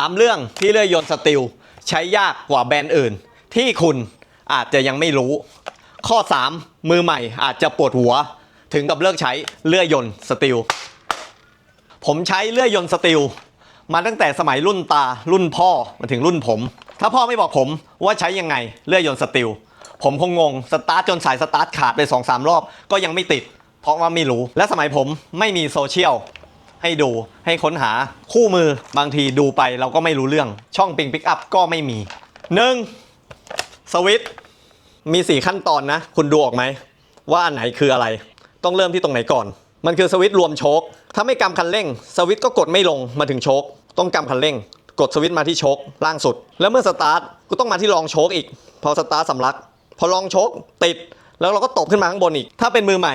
3 เรื่องที่เลื่อยยนต์สตีลใช้ยากกว่าแบรนด์อื่น ที่คุณอาจจะยังไม่รู้ ข้อ 3 มือใหม่อาจจะปวดหัว ถึงกับเลิกใช้เลื่อยยนต์สตีลผมใช้เลื่อยยนต์สตีลมาตั้งแต่สมัยรุ่นตารุ่นพ่อมาถึงรุ่นผม ถ้าพ่อไม่บอกผมว่าใช้ยังไงเลื่อยยนต์สตีลผมคงงงสตาร์ทจนสายสตาร์ทขาดไป2อสรอบก็ยังไม่ติด เพราะว่าไม่รู้และสมัยผมไม่มีโซเชียล ให้ดูให้ค้นหาคู่มือบางทีดูไปเราก็ไม่รู้เรื่อง ช่องปิงปิกอัพก็ไม่มี 1. สวิตมี 4 ขั้นตอนนะ คุณดูออกไหม ว่าอันไหนคืออะไร ต้องเริ่มที่ตรงไหนก่อน มันคือสวิตรวมโชคถ้าไม่กำคันเร่ง สวิตก็กดไม่ลงมาถึงโชคต้องกำคันเร่ง กดสวิตมาที่โชคล่างสุด แล้วเมื่อสตาร์ทก็ต้องมาที่รองโชคอีก พอสตาร์ทสำลัก พอรองโชคติด แล้วเราก็ตบขึ้นมาข้างบนอีก ถ้าเป็นมือใหม่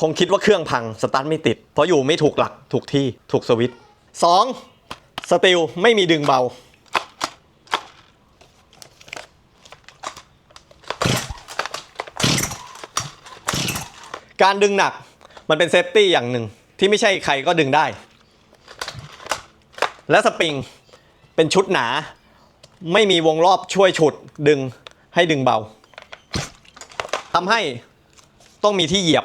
คงคิดว่าเครื่องพังสตาร์ทไม่ติด เพราะอยู่ไม่ถูกหลักถูกที่ถูกสวิตช์สองสติลไม่มีดึงเบา การดึงหนักมันเป็นเซฟตี้อย่างหนึ่งที่ไม่ใช่ใครก็ดึงได้ และสปริงเป็นชุดหนา ไม่มีวงรอบช่วยฉุดดึงให้ดึงเบาทำให้ต้องมีที่เหยียบ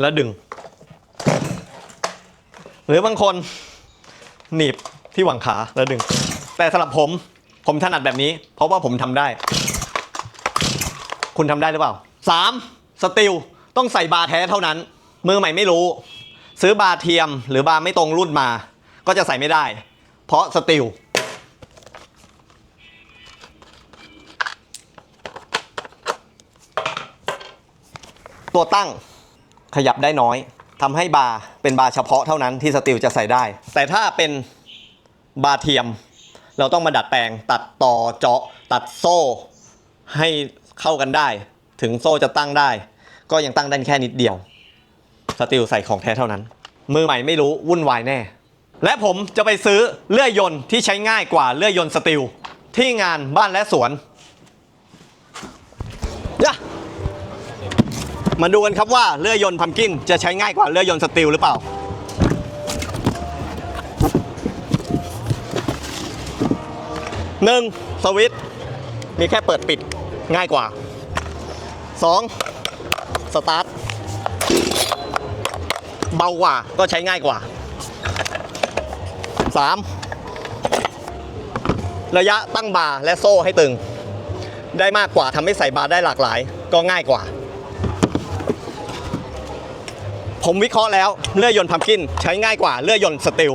แล้วดึง หรือบางคนหนีบที่หวังขาแล้วดึง แต่สำหรับผมผมถนัดแบบนี้ เพราะว่าผมทำได้ คุณทำได้หรือเปล่า 3. สติลต้องใส่บาร์แท้เท่านั้น มือใหม่ไม่รู้ ซื้อบาร์เทียมหรือบาร์ไม่ตรงรุ่นมา ก็จะใส่ไม่ได้ เพราะสติลตัวตั้ง ขยับได้น้อยทำให้บาร์เป็นบาร์เฉพาะเท่านั้นที่สติลจะใส่ได้ แต่ถ้าเป็นบาร์เทียม เราต้องมาดัดแปลงตัดต่อเจาะตัดโซ่ให้เข้ากันได้ ถึงโซ่จะตั้งได้ ก็ยังตั้งได้แค่นิดเดียว สติลใส่ของแท้เท่านั้น มือใหม่ไม่รู้วุ่นวายแน่ และผมจะไปซื้อเลื่อยยนต์ที่ใช้ง่ายกว่าเลื่อยยนต์สติลที่งานบ้านและสวน มาดูกันครับว่าเลื่อยยนต์พัมกินจะใช้ง่ายกว่าเลื่อยยนต์สติลหรือเปล่า หนึ่งสวิตช์มีแค่เปิดปิดง่ายกว่า 2. สตาร์ทเบากว่าก็ใช้ง่ายกว่า 3. ระยะตั้งบาร์และโซ่ให้ตึง ได้มากกว่าทำให้ใส่บาร์ได้หลากหลาย ก็ง่ายกว่า ผมวิเคราะห์แล้วเลื่อยยนต์พัมกิน ใช้ง่ายกว่าเลื่อยยนต์สติล